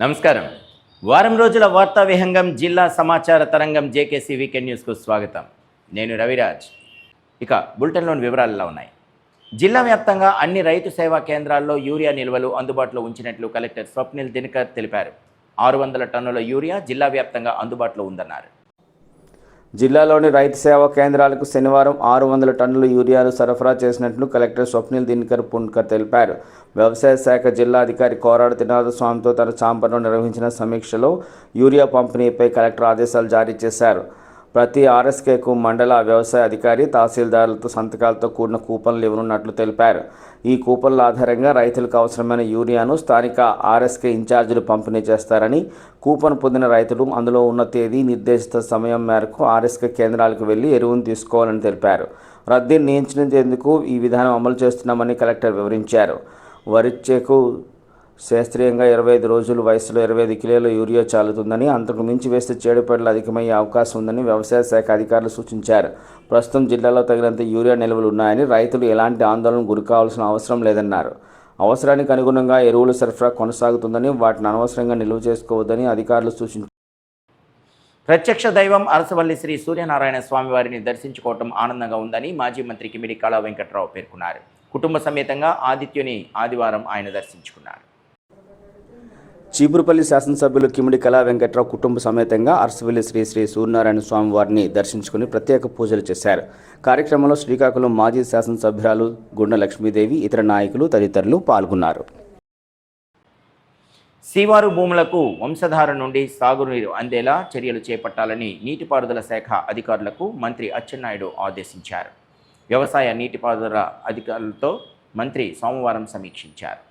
నమస్కారం. వారం రోజుల వార్తా విహంగం జిల్లా సమాచార తరంగం జేకేసీ వీకెండ్ న్యూస్కు స్వాగతం. నేను రవిరాజ్. ఇక బులెటిన్లోని వివరాలు ఉన్నాయి. జిల్లా వ్యాప్తంగా అన్ని రైతు సేవా కేంద్రాల్లో యూరియా నిల్వలు అందుబాటులో ఉంచినట్లు కలెక్టర్ స్వప్నిల్ దినకర్ తెలిపారు. ఆరు వందల టన్నుల యూరియా జిల్లా వ్యాప్తంగా అందుబాటులో ఉందన్నారు. జిల్లాలోని రైతు సేవా కేంద్రాలకు శనివారం ఆరు వందల టన్నుల యూరియాను సరఫరా చేసినట్లు కలెక్టర్ స్వప్నిల్ దినకర్ పుణ్కర్ తెలిపారు. వ్యవసాయ శాఖ జిల్లా అధికారి కోరాడు తినాథ స్వామితో తన చాంబర్లో నిర్వహించిన సమీక్షలో యూరియా పంపిణీపై కలెక్టర్ ఆదేశాలు జారీ చేశారు. ప్రతి ఆర్ఎస్కేకు మండల వ్యవసాయ అధికారి తహసీల్దారులతో సంతకాలతో కూడిన కూపన్లు ఇవ్వనున్నట్లు తెలిపారు. ఈ కూపన్ల ఆధారంగా రైతులకు అవసరమైన యూరియాను స్థానిక ఆర్ఎస్కే ఇన్ఛార్జీలు పంపిణీ చేస్తారని కూపన్ పొందిన రైతులు అందులో ఉన్న తేదీ నిర్దేశిత సమయం మేరకు ఆర్ఎస్కే కేంద్రాలకు వెళ్ళి ఎరువును తీసుకోవాలని తెలిపారు. రద్దీని నియంత్రించేందుకు ఈ విధానం అమలు చేస్తున్నామని కలెక్టర్ వివరించారు. వరిచేకు శాస్త్రీయంగా ఇరవై ఐదు రోజులు వయసులో ఇరవై ఐదు కిలోల యూరియా చాలుతుందని అంతకు మించి వేస్తే చీడపీడలు అధికమయ్యే అవకాశం ఉందని వ్యవసాయ శాఖ అధికారులు సూచించారు. ప్రస్తుతం జిల్లాలో తగినంత యూరియా నిల్వలు ఉన్నాయని రైతులు ఎలాంటి ఆందోళన గురి కావాల్సిన అవసరం లేదన్నారు. అవసరానికి అనుగుణంగా ఎరువుల సరఫరా కొనసాగుతుందని వాటిని అనవసరంగా నిల్వ చేసుకోవద్దని అధికారులు సూచించారు. ప్రత్యక్ష దైవం అరసవల్లి శ్రీ సూర్యనారాయణ స్వామి వారిని దర్శించుకోవటం ఆనందంగా ఉందని మాజీ మంత్రి కిమిడి కళా వెంకట్రావు పేర్కొన్నారు. కుటుంబ సమేతంగా ఆదిత్యుని ఆదివారం ఆయన దర్శించుకున్నారు. చీపురుపల్లి శాసనసభ్యులు కిమిడి కళా వెంకట్రావు కుటుంబ సమేతంగా అరసవెల్లి శ్రీ శ్రీ సూర్యనారాయణ స్వామి వారిని దర్శించుకుని ప్రత్యేక పూజలు చేశారు. కార్యక్రమంలో శ్రీకాకుళం మాజీ శాసనసభ్యురాలు గుండె లక్ష్మీదేవి ఇతర నాయకులు తదితరులు పాల్గొన్నారు. శివారు భూములకు వంశధార నుండి సాగునీరు అందేలా చర్యలు చేపట్టాలని నీటిపారుదల శాఖ అధికారులకు మంత్రి అచ్చెన్నాయుడు ఆదేశించారు. వ్యవసాయ నీటిపారుదల అధికారులతో మంత్రి సోమవారం సమీక్షించారు.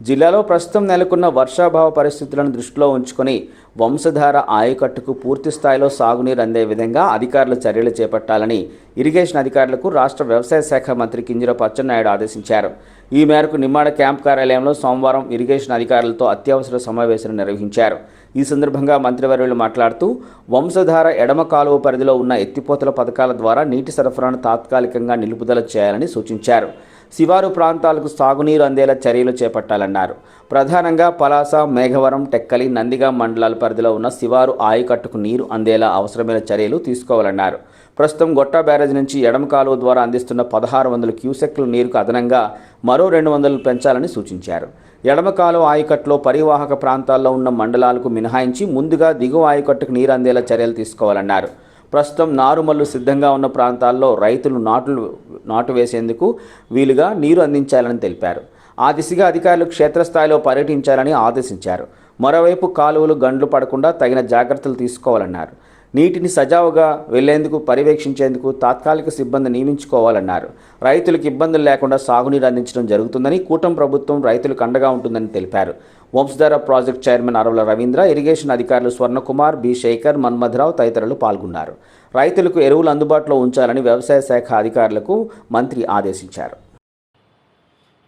జిల్లాలో ప్రస్తుతం నెలకొన్న వర్షాభావ పరిస్థితులను దృష్టిలో ఉంచుకొని వంశధార ఆయకట్టుకు పూర్తి స్థాయిలో సాగునీరు అందే విధంగా అధికారులు చర్యలు చేపట్టాలని ఇరిగేషన్ అధికారులకు రాష్ట్ర వ్యవసాయ శాఖ మంత్రి కింజరపు అచ్చెన్నాయుడు ఆదేశించారు. ఈ మేరకు నిమ్మాడ క్యాంప్ కార్యాలయంలో సోమవారం ఇరిగేషన్ అధికారులతో అత్యవసర సమావేశం నిర్వహించారు. ఈ సందర్భంగా మంత్రివర్యులు మాట్లాడుతూ వంశధార ఎడమ కాలువ పరిధిలో ఉన్న ఎత్తిపోతల పథకాల ద్వారా నీటి సరఫరాను తాత్కాలికంగా నిలుపుదల చేయాలని సూచించారు. శివారు ప్రాంతాలకు సాగునీరు అందేలా చర్యలు చేపట్టాలన్నారు. ప్రధానంగా పలాస మేఘవరం టెక్కలి నందిగా మండలాల పరిధిలో ఉన్న శివారు ఆయకట్టుకు నీరు అందేలా అవసరమైన చర్యలు తీసుకోవాలన్నారు. ప్రస్తుతం గొట్టా బ్యారేజ్ నుంచి ఎడమ కాలువ ద్వారా అందిస్తున్న పదహారు వందల క్యూసెక్ల నీరుకు అదనంగా మరో రెండు వందలు పెంచాలని సూచించారు. ఎడమ కాలువ ఆయకట్టులో పరివాహక ప్రాంతాల్లో ఉన్న మండలాలకు మినహాయించి ముందుగా దిగువ ఆయకట్టుకు నీరు అందేలా చర్యలు తీసుకోవాలన్నారు. ప్రస్తుతం నారుమల్లు సిద్ధంగా ఉన్న ప్రాంతాల్లో రైతులు నాటులు నాటు వేసేందుకు వీలుగా నీరు అందించాలని తెలిపారు. ఆ దిశగా అధికారులు క్షేత్రస్థాయిలో పర్యటించాలని ఆదేశించారు. మరోవైపు కాలువలు గండ్లు పడకుండా తగిన జాగ్రత్తలు తీసుకోవాలన్నారు. నీటిని సజావుగా వెళ్ళేందుకు పర్యవేక్షించేందుకు తాత్కాలిక సిబ్బంది నియమించుకోవాలన్నారు. రైతులకు ఇబ్బందులు లేకుండా సాగునీరు అందించడం జరుగుతుందని కూటమి ప్రభుత్వం రైతులకు అండగా ఉంటుందని తెలిపారు. Vamsadhara project chairman Aravala Ravindra irrigation అధికారులు స్వర్ణకుమార్ బి శేఖర్ మన్మధరావు తదితరులు పాల్గొన్నారు. రైతులకు ఎరువులు అందుబాటులో ఉంచాలని వ్యవసాయ శాఖ అధికారులకు మంత్రి ఆదేశించారు.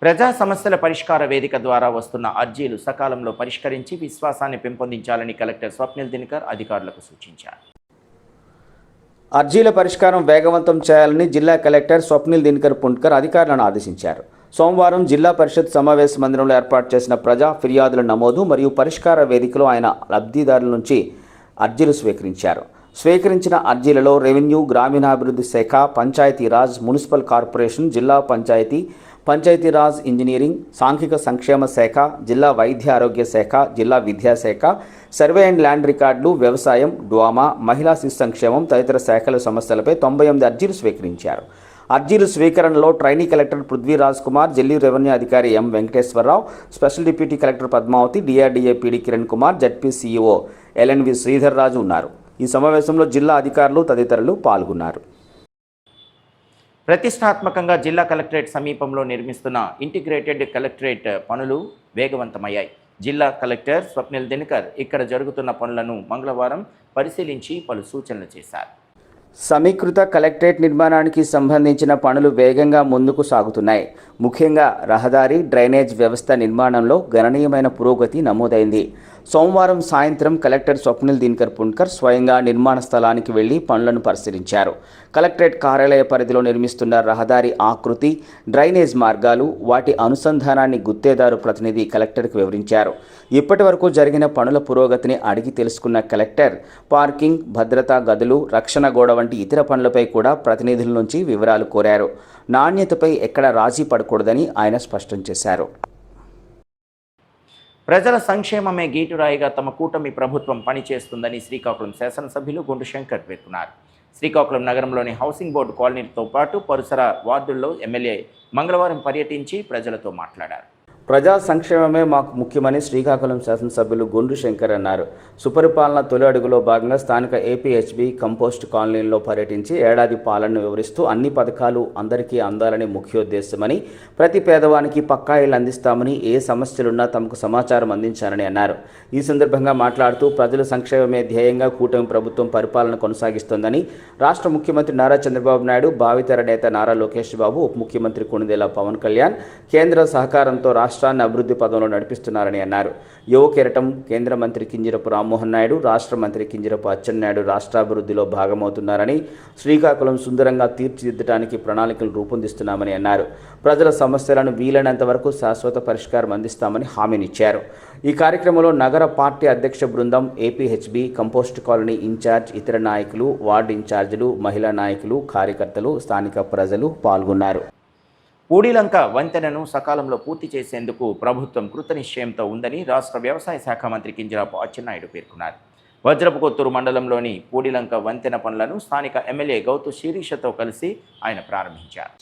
ప్రజా సమస్యల పరిష్కార వేదిక ద్వారా వస్తున్న అర్జీలు సకాలంలో పరిష్కరించి విశ్వాసాన్ని పెంపొందించాలని కలెక్టర్ స్వప్నిల్ దినకర్ అధికారులకు సూచించారు. అర్జీల పరిష్కారం వేగవంతం చేయాలని జిల్లా కలెక్టర్ స్వప్నిల్ దినకర్ పుంట్కర్ అధికారులను ఆదేశించారు. సోమవారం జిల్లా పరిషత్ సమావేశ మందిరంలో ఏర్పాటు చేసిన ప్రజా ఫిర్యాదుల నమోదు మరియు పరిష్కార వేదికలో ఆయన లబ్ధిదారుల నుంచి అర్జీలు స్వీకరించారు. స్వీకరించిన అర్జీలలో రెవెన్యూ గ్రామీణాభివృద్ధి శాఖ పంచాయతీరాజ్ మున్సిపల్ కార్పొరేషన్ జిల్లా పంచాయతీ పంచాయతీరాజ్ ఇంజనీరింగ్ సాంఘిక సంక్షేమ శాఖ జిల్లా వైద్య ఆరోగ్య శాఖ జిల్లా విద్యాశాఖ సర్వే అండ్ ల్యాండ్ రికార్డులు వ్యవసాయం డ్వామా మహిళా శిశు సంక్షేమం తదితర శాఖల సమస్యలపై తొంభై ఎనిమిది అర్జీలు స్వీకరించారు. అర్జీల స్వీకరణలో ట్రైనీ కలెక్టర్ పృథ్వీరాజ్ కుమార్ జిల్లా రెవెన్యూ అధికారి M Venkateswara Rao special deputy collector Padmavathi DRDA PD Kiran Kumar ZP CEO LNV Sridhar Raju ఉన్నారు. ఈ సమావేశంలో జిల్లా అధికారులు తదితరులు పాల్గొన్నారు. ప్రతిష్టాత్మకంగా జిల్లా కలెక్టరేట్ సమీపంలో నిర్మిస్తున్న ఇంటిగ్రేటెడ్ కలెక్టరేట్ పనులు వేగవంతమయ్యాయి. జిల్లా కలెక్టర్ స్వప్నిల్ దినకర్ ఇక్కడ జరుగుతున్న పనులను మంగళవారం పరిశీలించి పలు సూచనలు చేశారు. సమీకృత కలెక్టరేట్ నిర్మాణానికి సంబంధించిన పనులు వేగంగా ముందుకు సాగుతున్నాయి. ముఖ్యంగా రహదారి డ్రైనేజ్ వ్యవస్థ నిర్మాణంలో గణనీయమైన పురోగతి నమోదైంది. సోమవారం సాయంత్రం కలెక్టర్ స్వప్నిల్ దినకర్ పుణ్కర్ స్వయంగా నిర్మాణ స్థలానికి వెళ్ళి పనులను పరిశీలించారు. కలెక్టరేట్ కార్యాలయ పరిధిలో నిర్మిస్తున్న రహదారి ఆకృతి డ్రైనేజ్ మార్గాలు వాటి అనుసంధానాన్ని గుత్తేదారు ప్రతినిధి కలెక్టర్కు వివరించారు. ఇప్పటి వరకు జరిగిన పనుల పురోగతిని అడిగి తెలుసుకున్న కలెక్టర్ పార్కింగ్ భద్రతా గదులు రక్షణ గోడ వంటి ఇతర పనులపై కూడా ప్రతినిధుల నుంచి వివరాలు కోరారు. నాణ్యతపై ఎక్కడ రాజీ పడకూడదని ఆయన స్పష్టం చేశారు. ప్రజల సంక్షేమమే గీటురాయిగా తమ కూటమి ప్రభుత్వం పనిచేస్తుందని శ్రీకాకుళం శాసనసభ్యులు గుండు శంకర్ పేర్కొన్నారు. శ్రీకాకుళం నగరంలోని హౌసింగ్ బోర్డు కాలనీతో పాటు పరిసర వార్డుల్లో ఎమ్మెల్యే మంగళవారం పర్యటించి ప్రజలతో మాట్లాడారు. ప్రజా సంక్షేమమే మాకు ముఖ్యమని శ్రీకాకుళం శాసనసభ్యులు గుండు శంకర్ అన్నారు. సుపరిపాలన తొలి అడుగులో భాగంగా స్థానిక ఏపీహెచ్బి కంపోస్ట్ కాలనీలో పర్యటించి ఏడాది పాలనను వివరిస్తూ అన్ని పథకాలు అందరికీ అందాలని ముఖ్యోద్దేశమని ప్రతి పేదవానికి పక్కా ఇళ్ళు అందిస్తామని ఏ సమస్యలున్నా తమకు సమాచారం అందించారని అన్నారు. ఈ సందర్భంగా మాట్లాడుతూ ప్రజల సంక్షేమమే ధ్యేయంగా కూటమి ప్రభుత్వం పరిపాలన కొనసాగిస్తోందని రాష్ట్ర ముఖ్యమంత్రి నారా చంద్రబాబు నాయుడు భావితర నేత నారా లోకేష్ బాబు ఉప ముఖ్యమంత్రి కొణిదెల పవన్ కళ్యాణ్ కేంద్ర సహకారంతో రాష్ట్ర రాష్ట్రాన్ని అభివృద్ధి పదంలో నడిపిస్తున్నారని అన్నారు. యువ కిరటం కేంద్ర మంత్రి కింజరపు రామ్మోహన్ నాయుడు రాష్ట్ర మంత్రి కింజరపు అచ్చెన్నాయుడు రాష్ట్రాభివృద్ధిలో భాగమవుతున్నారని శ్రీకాకుళం సుందరంగా తీర్చిదిద్దడానికి ప్రణాళికలు రూపొందిస్తున్నామని అన్నారు. ప్రజల సమస్యలను వీలైనంత వరకు శాశ్వత పరిష్కారం అందిస్తామని హామీనిచ్చారు. ఈ కార్యక్రమంలో నగర పార్టీ అధ్యక్ష బృందం ఏపీహెచ్బి కంపోస్ట్ కాలనీ ఇన్ఛార్జ్ ఇతర నాయకులు వార్డు ఇన్ఛార్జీలు మహిళా నాయకులు కార్యకర్తలు స్థానిక ప్రజలు పాల్గొన్నారు. పూడిలంక వంతెనను సకాలంలో పూర్తి చేసేందుకు ప్రభుత్వం కృతనిశ్చయంతో ఉందని రాష్ట్ర వ్యవసాయ శాఖ మంత్రి కింజరాపు అచ్చెన్నాయుడు పేర్కొన్నారు. వజ్రపు కొత్తూరు మండలంలోని పూడిలంక వంతెన పనులను స్థానిక ఎమ్మెల్యే గౌతు శిరీషతో కలిసి ఆయన ప్రారంభించారు.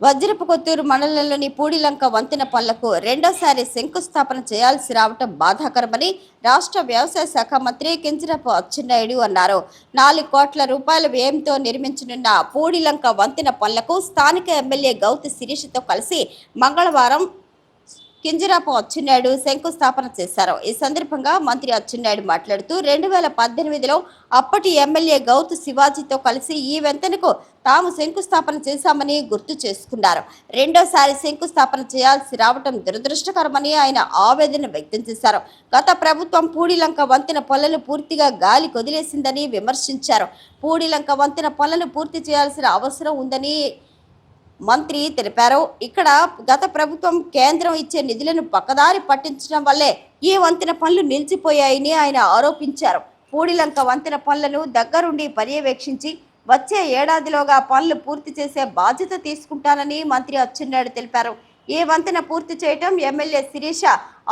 వజ్రపు కొత్తూరు మండలంలోని పూడిలంక వంతెన పనులకు రెండోసారి శంకుస్థాపన చేయాల్సి రావటం బాధాకరమని రాష్ట్ర వ్యవసాయ శాఖ మంత్రి కింజరపు అచ్చెన్నాయుడు అన్నారు. నాలుగు కోట్ల రూపాయల వ్యయంతో నిర్మించనున్న పూడిలంక వంతెన పనులకు స్థానిక ఎమ్మెల్యే గౌతి శిరీషతో కలిసి మంగళవారం కింజరాపు అచ్చెన్నాయుడు శంకుస్థాపన చేశారు. ఈ సందర్భంగా మంత్రి అచ్చెన్నాయుడు మాట్లాడుతూ రెండు వేల పద్దెనిమిదిలో అప్పటి ఎమ్మెల్యే గౌతు శివాజీతో కలిసి ఈ వెంతనకు తాము శంకుస్థాపన చేశామని గుర్తు చేసుకున్నారు. రెండోసారి శంకుస్థాపన చేయాల్సి రావటం దురదృష్టకరమని ఆయన ఆవేదన వ్యక్తం చేశారు. గత ప్రభుత్వం పూడిలంక వంతెన పనులను పూర్తిగా గాలి కొదిలేసిందని విమర్శించారు. పూడిలంక వంతెన పనులను పూర్తి చేయాల్సిన అవసరం ఉందని మంత్రి తెలిపారు. ఇక్కడ గత ప్రభుత్వం కేంద్రం ఇచ్చే నిధులను పక్కదారి పట్టించడం వల్లే ఈ వంతెన పనులు నిలిచిపోయాయని ఆయన ఆరోపించారు. పూడిలంక వంతెన పనులను దగ్గరుండి పర్యవేక్షించి వచ్చే ఏడాదిలోగా పనులు పూర్తి చేసే బాధ్యత తీసుకుంటానని మంత్రి అచ్చెన్నాయుడు తెలిపారు. ఈ వంతెన పూర్తి చేయటం ఎమ్మెల్యే శిరీష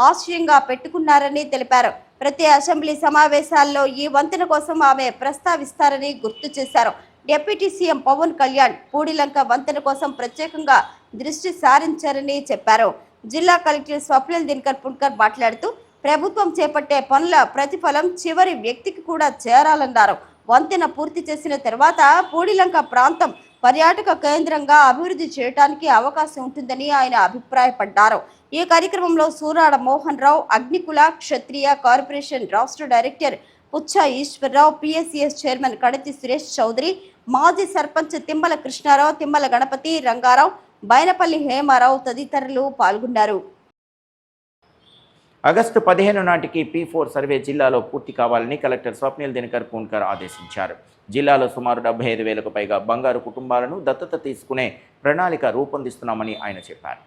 ఆశయంగా పెట్టుకున్నారని తెలిపారు. ప్రతి అసెంబ్లీ సమావేశాల్లో ఈ వంతెన కోసం ఆమె ప్రస్తావిస్తారని గుర్తు చేశారు. డిప్యూటీ సీఎం పవన్ కళ్యాణ్ పూడిలంక వంతెన కోసం ప్రత్యేకంగా దృష్టి సారించారని చెప్పారు. జిల్లా కలెక్టర్ స్వప్నిల్ దినకర్ పుణ్కర్ మాట్లాడుతూ ప్రభుత్వం చేపట్టే పనుల ప్రతిఫలం చివరి వ్యక్తికి కూడా చేరాలన్నారు. వంతెన పూర్తి చేసిన తర్వాత పూడిలంక ప్రాంతం పర్యాటక కేంద్రంగా అభివృద్ధి చేయడానికి అవకాశం ఉంటుందని ఆయన అభిప్రాయపడ్డారు. ఈ కార్యక్రమంలో సూరాడ మోహన్ రావు అగ్నికుల క్షత్రియ కార్పొరేషన్ రాష్ట్ర director Puccha Eswara Rao PSCS chairman Kadathi Suresh Chowdary మాజీ సర్పంచ్ తిమ్మల కృష్ణారావు తిమ్మల గణపతి రంగారావు బైనపల్లి హేమారావు తదితరులు పాల్గొన్నారు. ఆగస్టు పదిహేను నాటికి పీ ఫోర్ సర్వే జిల్లాలో పూర్తి కావాలని కలెక్టర్ స్వప్నిల్ దినకర్ పూన్కర్ ఆదేశించారు. జిల్లాలో సుమారు డెబ్బై ఐదు వేలకు పైగా బంగారు కుటుంబాలను దత్తత తీసుకునే ప్రణాళిక రూపొందిస్తున్నామని ఆయన చెప్పారు.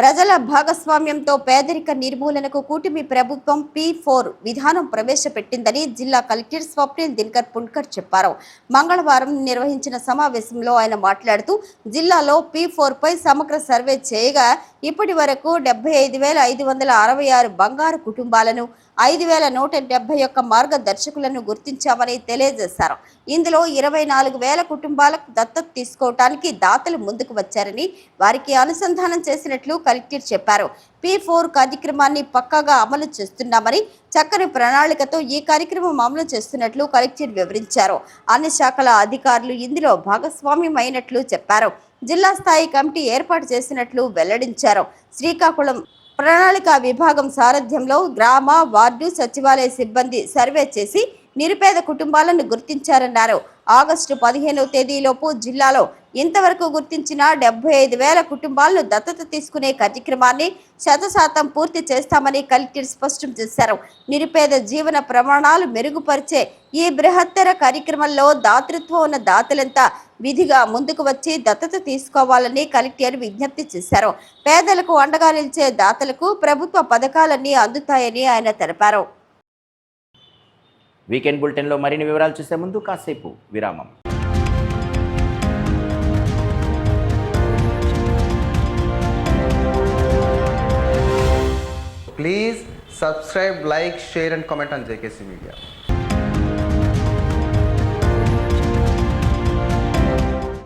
ప్రజల భాగస్వామ్యంతో పేదరిక నిర్మూలనకు కూటమి ప్రభుత్వం పి ఫోర్ విధానం ప్రవేశపెట్టిందని జిల్లా కలెక్టర్ స్వప్నిల్ దినకర్ పుణ్కర్ చెప్పారు. మంగళవారం నిర్వహించిన సమావేశంలో ఆయన మాట్లాడుతూ జిల్లాలో పి ఫోర్ పై సమగ్ర సర్వే చేయగా ఇప్పటి వరకు డెబ్బై ఐదు వేల ఐదు వందల అరవై ఆరు బంగారు కుటుంబాలను ఐదు వేల నూట డెబ్బై ఒక్క మార్గదర్శకులను గుర్తించామని తెలియజేశారు. ఇందులో ఇరవై నాలుగు వేల కుటుంబాలకు దత్తత తీసుకోవటానికి దాతలు ముందుకు వచ్చారని వారికి అనుసంధానం చేసినట్లు కలెక్టర్ చెప్పారు. పి ఫోర్ కార్యక్రమాన్ని పక్కాగా అమలు చేస్తున్నామని చక్కని ప్రణాళికతో ఈ కార్యక్రమం అమలు చేస్తున్నట్లు కలెక్టర్ వివరించారు. అన్ని శాఖల అధికారులు ఇందులో భాగస్వామ్యం అయినట్లు చెప్పారు. జిల్లా స్థాయి కమిటీ ఏర్పాటు చేసినట్లు వెల్లడించారు. శ్రీకాకుళం ప్రణాళిక విభాగం సారథ్యంలో గ్రామ వార్డు సచివాలయ సిబ్బంది సర్వే చేసి నిరుపేద కుటుంబాలను గుర్తించారన్నారు. ఆగస్టు పదిహేనవ తేదీలోపు జిల్లాలో ఇంతవరకు గుర్తించిన డెబ్బై ఐదు వేల కుటుంబాలను దత్తత తీసుకునే కార్యక్రమాన్ని శతశాతం పూర్తి చేస్తామని కలెక్టర్ స్పష్టం చేశారు. నిరుపేద జీవన ప్రమాణాలు మెరుగుపరిచే ఈ బృహత్తర కార్యక్రమంలో దాతృత్వం ఉన్న దాతలంతా విధిగా ముందుకు వచ్చి దత్తత తీసుకోవాలని కలెక్టర్ విజ్ఞప్తి చేశారు. పేదలకు అండగా నిలిచే దాతలకు ప్రభుత్వ పథకాలన్నీ అందుతాయని ఆయన తెలిపారు. వీకెండ్ బులెటిన్లో మరిన్ని వివరాలు చూసే ముందు కాసేపు విరామం. Please subscribe like share and comment on JKC media